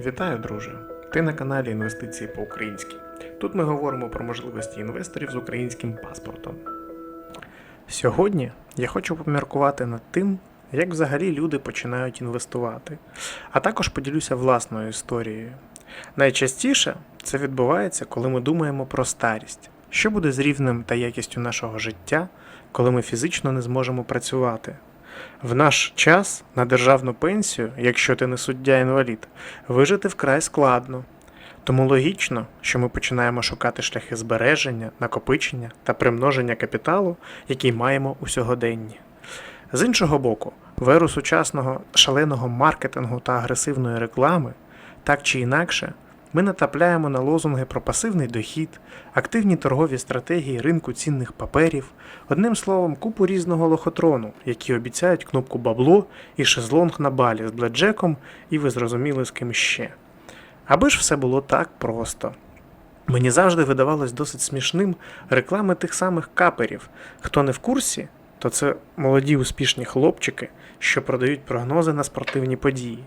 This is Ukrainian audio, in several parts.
Вітаю, друже! Ти на каналі Інвестиції по-українськи. Тут ми говоримо про можливості інвесторів з українським паспортом. Сьогодні я хочу поміркувати над тим, як взагалі люди починають інвестувати, а також поділюся власною історією. Найчастіше це відбувається, коли ми думаємо про старість, що буде з рівнем та якістю нашого життя, коли ми фізично не зможемо працювати. В наш час на державну пенсію, якщо ти не суддя-інвалід, вижити вкрай складно. Тому логічно, що ми починаємо шукати шляхи збереження, накопичення та примноження капіталу, який маємо у сьогоденні. З іншого боку, в еру сучасного шаленого маркетингу та агресивної реклами, так чи інакше, ми натрапляємо на лозунги про пасивний дохід, активні торгові стратегії ринку цінних паперів, одним словом, купу різного лохотрону, які обіцяють кнопку бабло і шезлонг на балі з блекджеком, і ви зрозуміли з ким ще. Аби ж все було так просто. Мені завжди видавалось досить смішним реклами тих самих каперів. Хто не в курсі, то це молоді успішні хлопчики, що продають прогнози на спортивні події.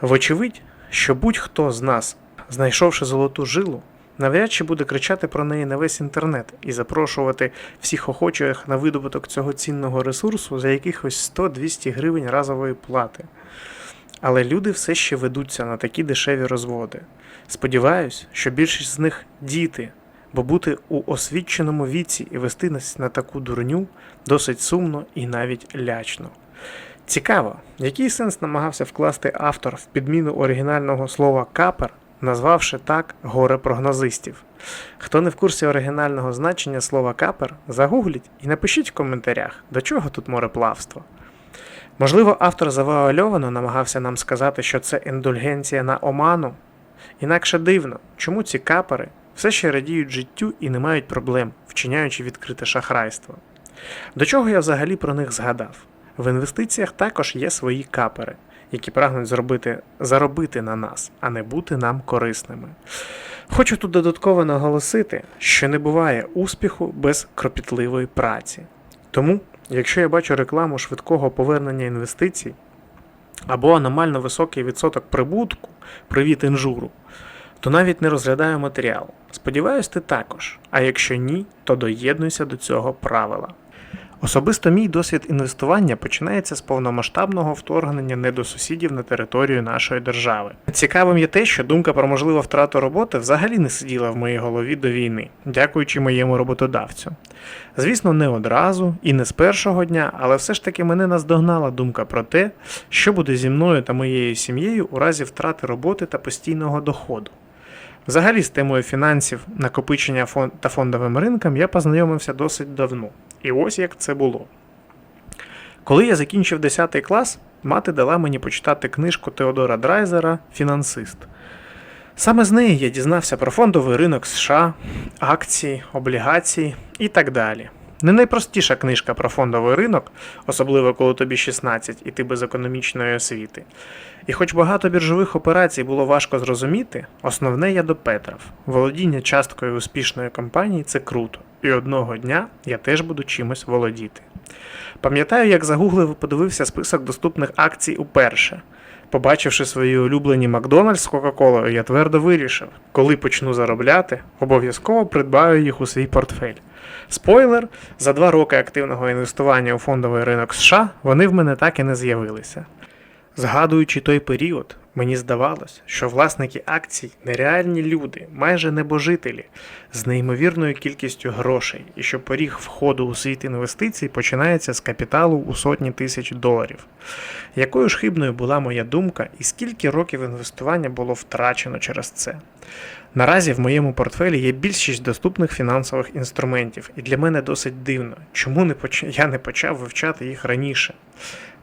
Вочевидь, що будь-хто з нас, знайшовши золоту жилу, навряд чи буде кричати про неї на весь інтернет і запрошувати всіх охочих на видобуток цього цінного ресурсу за якихось 100-200 гривень разової плати. Але люди все ще ведуться на такі дешеві розводи. Сподіваюсь, що більшість з них діти, бо бути у освіченому віці і вести нас на таку дурню досить сумно і навіть лячно. Цікаво, який сенс намагався вкласти автор в підміну оригінального слова капер, назвавши так горе прогнозистів. Хто не в курсі оригінального значення слова капер, загугліть і напишіть в коментарях, до чого тут мореплавство. Можливо, автор завуальовано намагався нам сказати, що це індульгенція на оману. Інакше дивно, чому ці капери все ще радіють життю і не мають проблем, вчиняючи відкрите шахрайство. До чого я взагалі про них згадав? В інвестиціях також є свої капери, які прагнуть зробити, заробити на нас, а не бути нам корисними. Хочу тут додатково наголосити, що не буває успіху без кропітливої праці. Тому, якщо я бачу рекламу швидкого повернення інвестицій або аномально високий відсоток прибутку, привіт інжуру, то навіть не розглядаю матеріал. Сподіваюсь, ти також. А якщо ні, то доєднуйся до цього правила. Особисто мій досвід інвестування починається з повномасштабного вторгнення недосусідів на територію нашої держави. Цікавим є те, що думка про можливу втрату роботи взагалі не сиділа в моїй голові до війни, дякуючи моєму роботодавцю. Звісно, не одразу і не з першого дня, але все ж таки мене наздогнала думка про те, що буде зі мною та моєю сім'єю у разі втрати роботи та постійного доходу. Взагалі, з темою фінансів, накопичення та фондовим ринком я познайомився досить давно. І ось як це було. Коли я закінчив 10 клас, мати дала мені почитати книжку Теодора Драйзера Фінансист. Саме з неї я дізнався про фондовий ринок США, акції, облігації і так далі. Не найпростіша книжка про фондовий ринок, особливо коли тобі 16 і ти без економічної освіти. І хоч багато біржових операцій було важко зрозуміти, основне я допетрав. Володіння часткою успішної компанії це круто, і одного дня я теж буду чимось володіти. Пам'ятаю, як загуглив і подивився список доступних акцій уперше. Побачивши свої улюблені Макдональдс з Кока-Колою, я твердо вирішив, коли почну заробляти, обов'язково придбаю їх у свій портфель. Спойлер, за два роки активного інвестування у фондовий ринок США вони в мене так і не з'явилися. Згадуючи той період, мені здавалось, що власники акцій нереальні люди, майже небожителі, з неймовірною кількістю грошей, і що поріг входу у світ інвестицій починається з капіталу у сотні тисяч доларів. Якою ж хибною була моя думка, і скільки років інвестування було втрачено через це? Наразі в моєму портфелі є більшість доступних фінансових інструментів, і для мене досить дивно, чому не поч... я не почав вивчати їх раніше.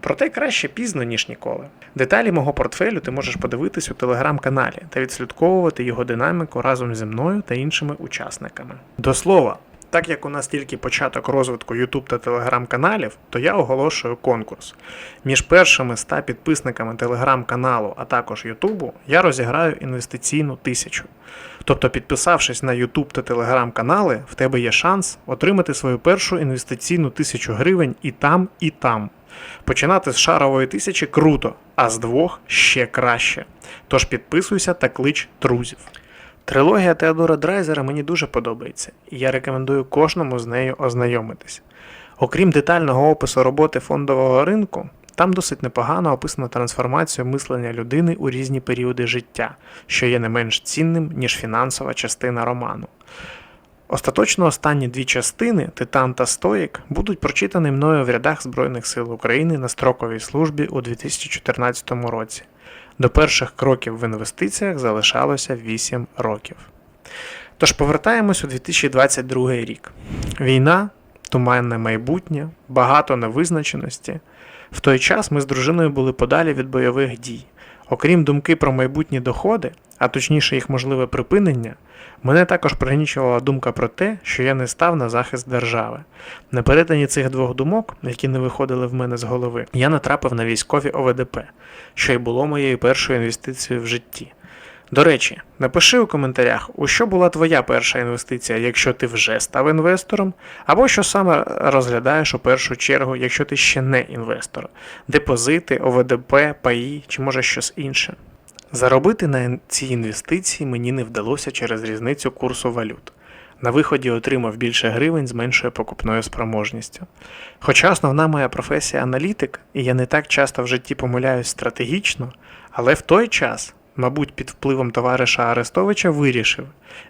Проте краще пізно, ніж ніколи. Деталі мого портфелю ти можеш подивитись у телеграм-каналі та відслідковувати його динаміку разом зі мною та іншими учасниками. До слова, так як у нас тільки початок розвитку YouTube та телеграм-каналів, то я оголошую конкурс. Між першими 100 підписниками телеграм-каналу, а також Ютубу, я розіграю інвестиційну тисячу. Тобто, підписавшись на YouTube та телеграм-канали, в тебе є шанс отримати свою першу інвестиційну тисячу гривень і там, і там. Починати з шарової тисячі круто, а з двох ще краще. Тож підписуйся та клич друзів. Трилогія Теодора Драйзера мені дуже подобається, і я рекомендую кожному з нею ознайомитись. Окрім детального опису роботи фондового ринку, там досить непогано описано трансформацію мислення людини у різні періоди життя, що є не менш цінним, ніж фінансова частина роману. Остаточно останні дві частини Титан та Стоїк будуть прочитані мною в рядах Збройних сил України на строковій службі у 2014 році. До перших кроків в інвестиціях залишалося 8 років. Тож повертаємось у 2022 рік. Війна, туманне майбутнє, багато невизначеності. В той час ми з дружиною були подалі від бойових дій. Окрім думки про майбутні доходи, а точніше їх можливе припинення, мене також пригнічувала думка про те, що я не став на захист держави. На перетині цих двох думок, які не виходили в мене з голови, я натрапив на військові ОВДП, що й було моєю першою інвестицією в житті. До речі, напиши у коментарях, у що була твоя перша інвестиція, якщо ти вже став інвестором, або що саме розглядаєш у першу чергу, якщо ти ще не інвестор, депозити, ОВДП, паї чи може щось інше. Заробити на ці інвестиції мені не вдалося через різницю курсу валют. На виході отримав більше гривень з меншою покупною спроможністю. Хоча основна моя професія аналітик, і я не так часто в житті помиляюсь стратегічно, але в той час, мабуть, під впливом товариша Арестовича вирішив,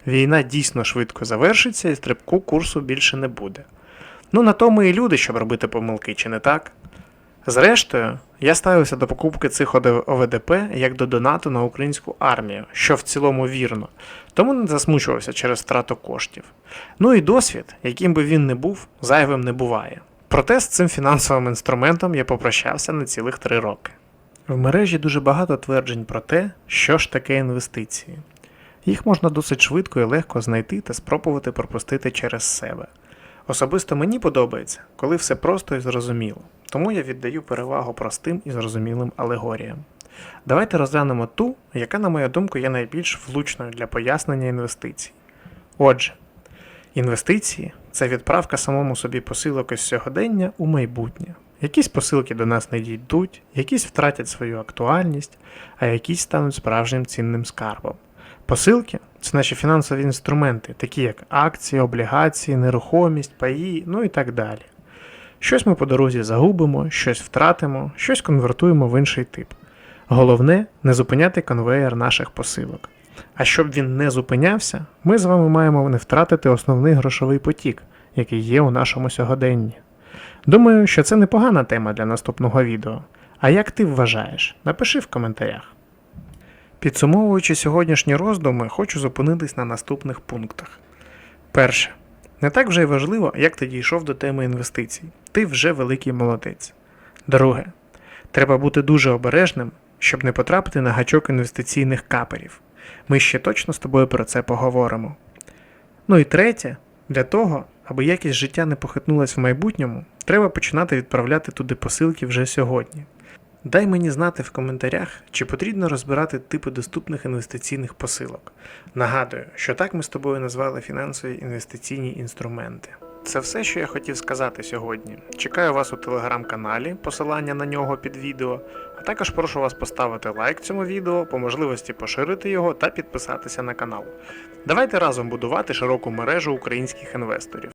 війна дійсно швидко завершиться і стрибку курсу більше не буде. Ну на то ми і люди, щоб робити помилки, чи не так? Зрештою, я ставився до покупки цих ОВДП як до донату на українську армію, що в цілому вірно, тому не засмучувався через втрату коштів. Ну і досвід, яким би він не був, зайвим не буває. Проте з цим фінансовим інструментом я попрощався на цілих три роки. В мережі дуже багато тверджень про те, що ж таке інвестиції. Їх можна досить швидко і легко знайти та спробувати пропустити через себе. Особисто мені подобається, коли все просто і зрозуміло, тому я віддаю перевагу простим і зрозумілим алегоріям. Давайте розглянемо ту, яка, на мою думку, є найбільш влучною для пояснення інвестицій. Отже, інвестиції це відправка самому собі посилок із сьогодення у майбутнє. Якісь посилки до нас не дійдуть, якісь втратять свою актуальність, а якісь стануть справжнім цінним скарбом. Посилки це наші фінансові інструменти, такі як акції, облігації, нерухомість, паї, ну і так далі. Щось ми по дорозі загубимо, щось втратимо, щось конвертуємо в інший тип. Головне не зупиняти конвеєр наших посилок. А щоб він не зупинявся, ми з вами маємо не втратити основний грошовий потік, який є у нашому сьогоденні. Думаю, що це непогана тема для наступного відео. А як ти вважаєш? Напиши в коментарях. Підсумовуючи сьогоднішні роздуми, хочу зупинитись на наступних пунктах. Перше. Не так вже й важливо, як ти дійшов до теми інвестицій. Ти вже великий молодець. Друге. Треба бути дуже обережним, щоб не потрапити на гачок інвестиційних каперів. Ми ще точно з тобою про це поговоримо. Ну і третє, для того, аби якість життя не похитнулась в майбутньому, треба починати відправляти туди посилки вже сьогодні. Дай мені знати в коментарях, чи потрібно розбирати типи доступних інвестиційних посилок. Нагадую, що так ми з тобою назвали фінансові інвестиційні інструменти. Це все, що я хотів сказати сьогодні. Чекаю вас у телеграм-каналі, посилання на нього під відео, а також прошу вас поставити лайк цьому відео, по можливості поширити його та підписатися на канал. Давайте разом будувати широку мережу українських інвесторів.